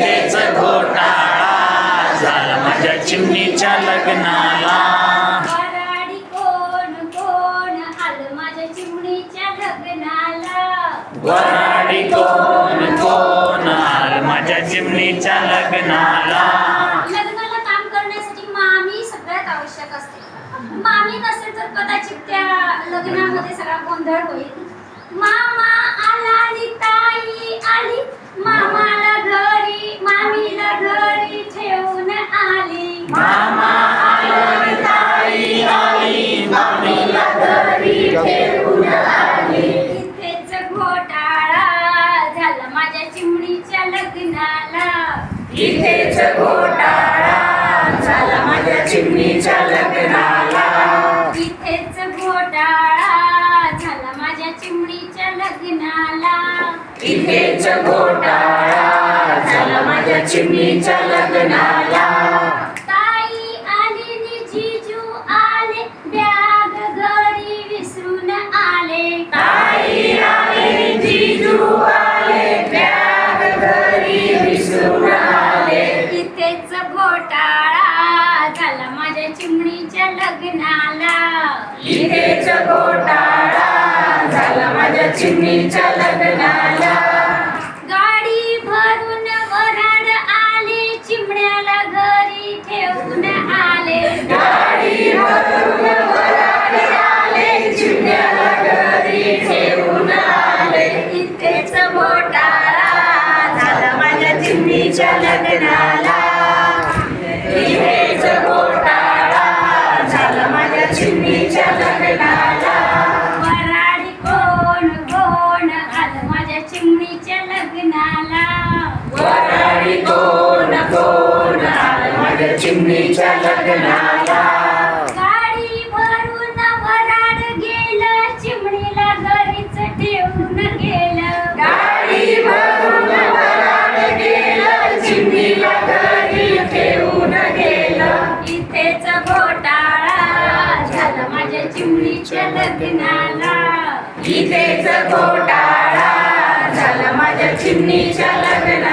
इथेच घोटाळा. झाला माझ्या चिमणीच्या लग्नाला. वराडी कोण कोण आलं माझ्या चिमणीच्या लग्नाला? वराडी कोण कोण आलं माझ्या चिमणीच्या लग्नाला? लग्नाला काम करण्यासाठी मामी सगळ्यात आवश्यक असते. मामी नसेल तर कदाचित त्या लग्नामध्ये सगळा गोंधळ होईल. मामा आला आणि ताई आली. मामाला घरी मामीला घरी ठेवून आली. मामा आला ताई आली मामीला घरी ठेवून आली. इथेच घोटाळा झाला माझ्या चिमणीच्या लग्नाला. इथेच घोटाळा झाला माझ्या चिमणीच्या लग्नाला. इथेच घोटाळा झाला माझ्या चिमणीच्या लग्नाला इथेच घोटाळा झाला माझ्या चिमणीच्या लग्नाला. ताई आली नि जिजू आले बॅग घरी विसरून आले. ताई आले जिजू आले बॅग घरी विसरून आले. इथेच घोटाळा झाला माझ्या चिमणीच्या लग्नाला. इथेच घोटाळा झाला माझ्या चिमणीच्या लग्नाला. लग्नाला वराडी कोण कोण माझ्या चिमणीच्या लग्नाला. गाडी भरून वराड गेलं चिमणीला घरीच ठेवून गेलं. गाडी भरून वराड गेलं चिमणीला घरी ठेवून गेलं. इथेच घोटाळा झाला माझ्या चिमणीच्या लग्नाला. इथेच घोटाळा माझ्या चिमणीच्या